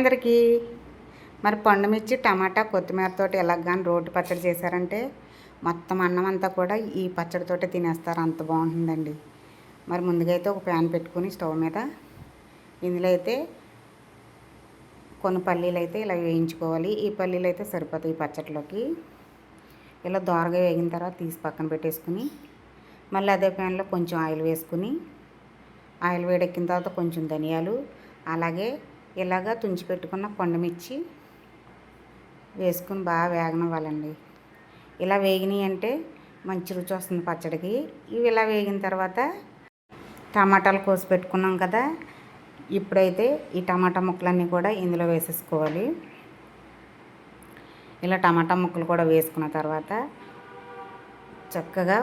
అందరికీ. మరి పండుమిర్చి టమాటా కొత్తిమీరతోటి ఎలాగని రోడ్డు పచ్చడి చేశారంటే మొత్తం అన్నం అంతా కూడా ఈ పచ్చడితోటి తినేస్తారు. అంత బాగుంటుందండి. మరి ముందుగా అయితే ఒక ప్యాన్ పెట్టుకుని స్టవ్ మీద ఇందులో అయితే కొన్ని పల్లీలు అయితే ఇలా వేయించుకోవాలి. ఈ పల్లీలు అయితే సరిపోతాయి ఈ పచ్చడిలోకి. ఇలా దోరగా వేగిన తర్వాత తీసి పక్కన పెట్టేసుకుని మళ్ళీ అదే ప్యాన్లో కొంచెం ఆయిల్ వేసుకుని ఆయిల్ వేడెక్కిన తర్వాత కొంచెం ధనియాలు అలాగే ఇలాగా తుంచి పెట్టుకున్న కొండమిర్చి వేసుకుని బాగా వేగనివ్వాలండి. ఇలా వేగినాయి అంటే మంచి రుచి వస్తుంది పచ్చడికి. ఇవి ఇలా వేగిన తర్వాత టమాటాలు కోసి పెట్టుకున్నాం కదా ఇప్పుడైతే ఈ టమాటా ముక్కలన్నీ కూడా ఇందులో వేసేసుకోవాలి. ఇలా టమాటా ముక్కలు కూడా వేసుకున్న తర్వాత చక్కగా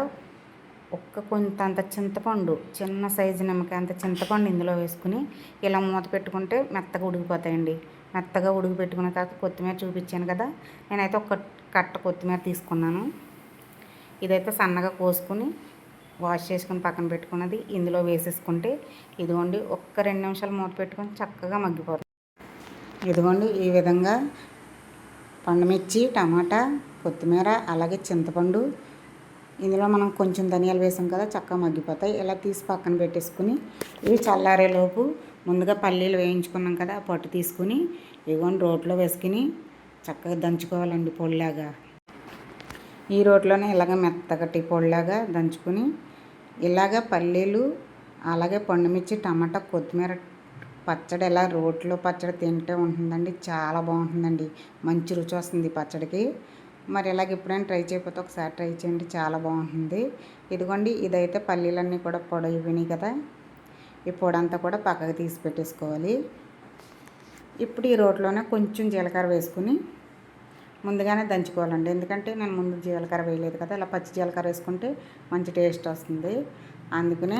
ఒక్క కొంత అంత చింతపండు చిన్న సైజు నిమ్మకాయ అంత చింతపండు ఇందులో వేసుకుని ఇలా మూత పెట్టుకుంటే మెత్తగా ఉడికిపోతాయండి. మెత్తగా ఉడికి పెట్టుకున్న తర్వాత కొత్తిమీర చూపించాను కదా నేనైతే ఒక కట్ట కొత్తిమీర తీసుకున్నాను. ఇదైతే సన్నగా కోసుకుని వాష్ చేసుకుని పక్కన పెట్టుకున్నది ఇందులో వేసేసుకుంటే ఇదిగోండి ఒక్క రెండు నిమిషాలు మూత పెట్టుకొని చక్కగా మగ్గిపోతుంది. ఇదిగోండి ఈ విధంగా పండుమిర్చి టమాటా కొత్తిమీర అలాగే చింతపండు ఇందులో మనం కొంచెం ధనియాలు వేసాం కదా చక్కగా మగ్గిపోతాయి. ఇలా తీసి పక్కన పెట్టేసుకుని ఇవి చల్లారేలోపు ముందుగా పల్లీలు వేయించుకున్నాం కదా పొట్టు తీసుకుని ఇవన్నీ రోట్లో వేసుకుని చక్కగా దంచుకోవాలండి పొడిలాగా. ఈ రోట్లోనే ఇలాగ మెత్తగట్టి పొడిలాగా దంచుకుని ఇలాగ పల్లీలు అలాగే పండుమిర్చి టమాటా కొత్తిమీర పచ్చడి ఎలా రోట్లో పచ్చడి తింటే ఉంటుందండి చాలా బాగుంటుందండి. మంచి రుచి వస్తుంది పచ్చడికి. మరి ఇలాగ ఎప్పుడైనా ట్రై చేయకపోతే ఒకసారి ట్రై చేయండి చాలా బాగుంటుంది. ఇదిగోండి ఇదైతే పల్లీలన్నీ కూడా పొడవినాయి కదా. ఈ పొడి అంతా కూడా పక్కకు తీసి పెట్టేసుకోవాలి. ఇప్పుడు ఈ రోట్లోనే కొంచెం జీలకర్ర వేసుకుని ముందుగానే దంచుకోవాలండి. ఎందుకంటే నేను ముందు జీలకర్ర వేయలేదు కదా ఇలా పచ్చి జీలకర్ర వేసుకుంటే మంచి టేస్ట్ వస్తుంది. అందుకనే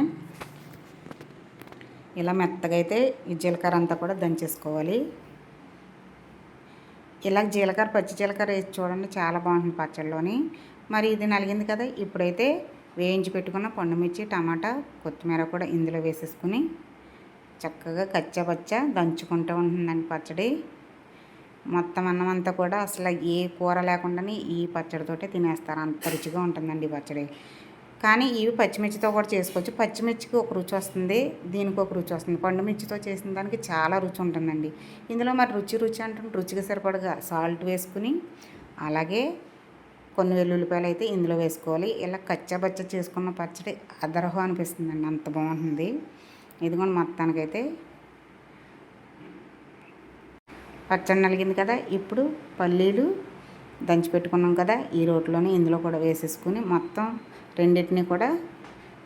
ఇలా మెత్తగా అయితే ఈ జీలకర్ర అంతా కూడా దంచేసుకోవాలి. ఇలా జీలకర్ర పచ్చి జీలకర్ర వేసి చూడండి చాలా బాగుంటుంది పచ్చళ్ళలోని మరి ఇది నలిగింది కదా ఇప్పుడైతే వేయించి పెట్టుకున్న పండుమిర్చి టమాటా కొత్తిమీర కూడా ఇందులో వేసేసుకుని చక్కగా కచ్చపచ్చ దంచుకుంటూ ఉంటుందండి పచ్చడి. మొత్తం అన్నం అంతా కూడా అసలు ఏ కూర లేకుండానే ఈ పచ్చడితోటే తినేస్తారు. అంత రుచిగా ఉంటుందండి ఈ పచ్చడి. కానీ ఇవి పచ్చిమిర్చితో కూడా చేసుకోవచ్చు. పచ్చిమిర్చికి ఒక రుచి వస్తుంది దీనికి ఒక రుచి వస్తుంది. పండు మిర్చితో చేసిన దానికి చాలా రుచి ఉంటుందండి. ఇందులో మరి రుచి రుచి అంటే రుచికి సరిపడగా సాల్ట్ వేసుకుని అలాగే కొన్ని వెల్లుల్లిపాయలు అయితే ఇందులో వేసుకోవాలి. ఇలా కచ్చబచ్చ చేసుకున్న పచ్చడి అదరహో అనిపిస్తుందండి అంత బాగుంటుంది. ఇదిగోండి మొత్తానికైతే పచ్చడి నలిగింది కదా ఇప్పుడు పల్లీలు దంచి పెట్టుకున్నాం కదా ఈ రోట్లోనే ఇందులో కూడా వేసేసుకుని మొత్తం రెండింటిని కూడా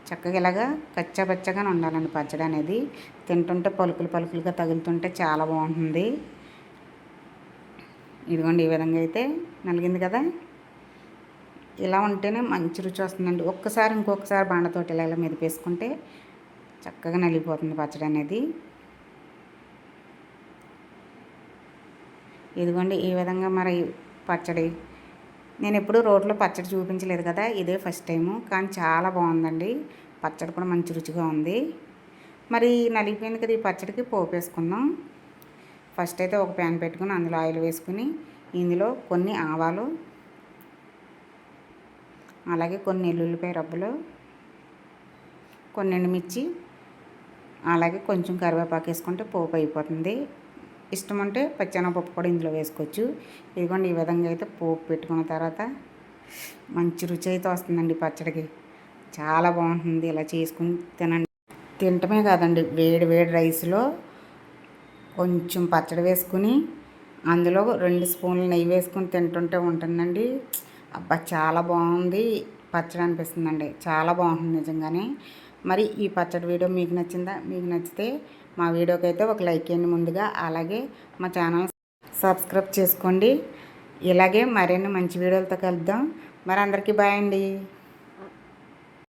చక్కగా ఇలాగా కచ్చపచ్చగా ఉండాలండి పచ్చడి అనేది. తింటుంటే పలుకులు పలుకులుగా తగులుతుంటే చాలా బాగుంటుంది. ఇదిగోండి ఈ విధంగా అయితే నలిగింది కదా. ఇలా ఉంటేనే మంచి రుచి వస్తుందండి. ఒక్కసారి ఇంకొకసారి బండతోటి ఇలా ఇలా మెదిపేసుకుంటే చక్కగా నలిగిపోతుంది పచ్చడి అనేది. ఇదిగోండి ఈ విధంగా మరి పచ్చడి. నేను ఎప్పుడూ రోడ్లో పచ్చడి చూపించలేదు కదా ఇదే ఫస్ట్ టైము. కానీ చాలా బాగుందండి. పచ్చడి కూడా మంచి రుచిగా ఉంది. మరి నలిగిపోయింది కదా ఈ పచ్చడికి పోపు వేసుకుందాం ఫస్ట్ అయితే ఒక ప్యాన్ పెట్టుకుని అందులో ఆయిల్ వేసుకుని ఇందులో కొన్ని ఆవాలు అలాగే కొన్ని ఎల్లుల్లిపాయ రబ్బులు కొన్ని ఎండుమిర్చి అలాగే కొంచెం కరివేపాకు వేసుకుంటే పోపు అయిపోతుంది. ఇష్టం అంటే పచ్చెనపప్పు కూడా ఇందులో వేసుకోవచ్చు. ఇదిగోండి ఈ విధంగా అయితే పోపు పెట్టుకున్న తర్వాత మంచి రుచి అయితే వస్తుందండి పచ్చడికి. చాలా బాగుంటుంది ఇలా చేసుకుని తినండి. తినటమే కాదండి వేడి వేడి రైస్లో కొంచెం పచ్చడి వేసుకుని అందులో రెండు స్పూన్లు నెయ్యి వేసుకుని తింటుంటే ఉంటుందండి. అబ్బా చాలా బాగుంది పచ్చడి అనిపిస్తుందండి. చాలా బాగుంటుంది నిజంగానే. మరి ఈ పచ్చడి వీడియో మీకు నచ్చిందా? మీకు నచ్చితే మా వీడియోకి అయితే ఒక లైక్ ఇవ్వండి ముందుగా. అలాగే మా ఛానల్ సబ్స్క్రైబ్ చేసుకోండి. ఇలాగే మరిన్ని మంచి వీడియోలతో కలుద్దాం. మరి అందరికీ బాయ్ అండి.